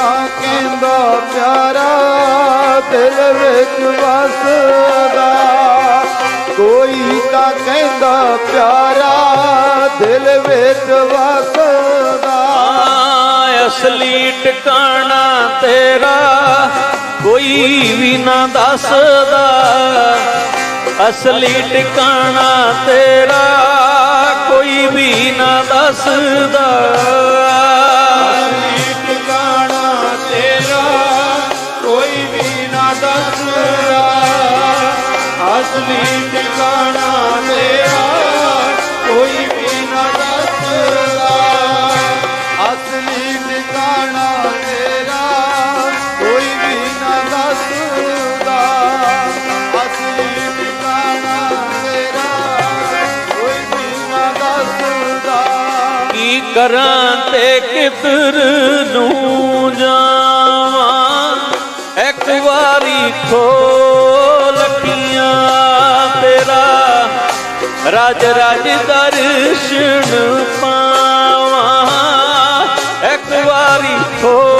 ਤਾਂ ਕਹਿੰਦਾ ਪਿਆਰਾ, ਦਿਲ ਵਿੱਚ ਵਸਦਾ ਕੋਈ ਤਾਂ ਕਹਿੰਦਾ ਪਿਆਰਾ, ਦਿਲ ਵਿੱਚ ਵਸਦਾ ਅਸਲੀ ਟਿਕਾਣਾ ਤੇਰਾ, ਕੋਈ ਵੀ ਨਾ ਦੱਸਦਾ। ਅਸਲੀ ਟਿਕਾਣਾ ਤੇਰਾ, ਕੋਈ ਵੀ ਨਾ ਦੱਸਦਾ। ਦਸਰਾ ਅਸਲੀ ਟਿਕਾਣਾ ਤੇਰਾ ਕੋਈ ਵੀ ਨਾ ਦੱਸਦਾ ਅਸਲੀ ਟਿਕਾਣਾ ਤੇਰਾ ਕੋਈ ਵੀ ਨਾ ਦੱਸਦਾ ਅਸਲੀ ਟਿਕਾਣਾ ਤੇਰਾ ਕੋਈ ਵੀ ਨਾ ਦੱਸਦਾ ਕੀ ਕਰਾਂ ਤੇ ਕਿਧਰ ਹੋ ਲਖੀਆਂ ਤੇਰਾ। ਰਾਜ ਰਾਜ ਦਰਸ਼ਨ ਪਾਵਾਂ। ਇੱਕ ਵਾਰੀ ਹੋ